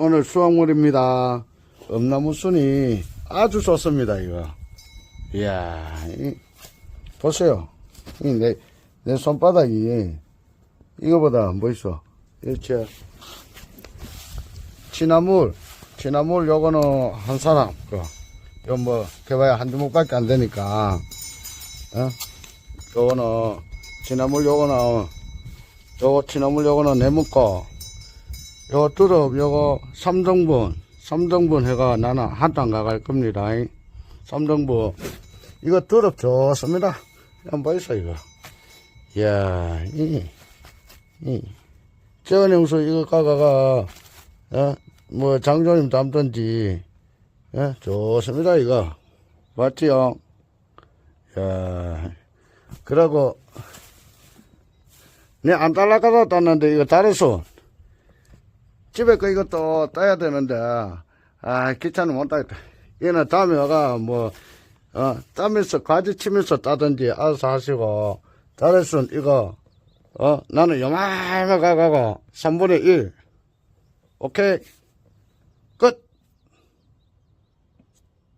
오늘 수확물입니다. 엄나무 순이 아주 좋습니다, 이거. 이야, 이, 보세요. 이 내, 내 손바닥이 이거보다 뭐 있어? 이렇게 진나물, 진나물 요거는 한 사람, 그, 요 뭐, 개봐야 한 주먹밖에 안 되니까, 어? 요거는, 진나물 요거는, 요거 진나물 요거는 내먹고, 요거 뚜럽 요거 3등분, 3등분 해가 나는 한탕 가갈 겁니다. 3등분. 이거 뚜럽 좋습니다. 한번 보이소, 이거. 이야, 이, 이, 재원 형수 이거 가가가, 어, 뭐, 장조님 담든지, 예, 좋습니다, 이거. 맞지요? 야, 그러고, 내안 달라가다 땄는데, 이거 잘했어. 집에 거 이것도 따야 되는데, 아, 귀찮으면 못 따겠다. 얘는 다음에 와가, 뭐, 어, 따면서, 가지 치면서 따든지 알아서 하시고, 잘했어, 이거, 어, 나는 요만하게 가가고, 3분의 1. 오케이?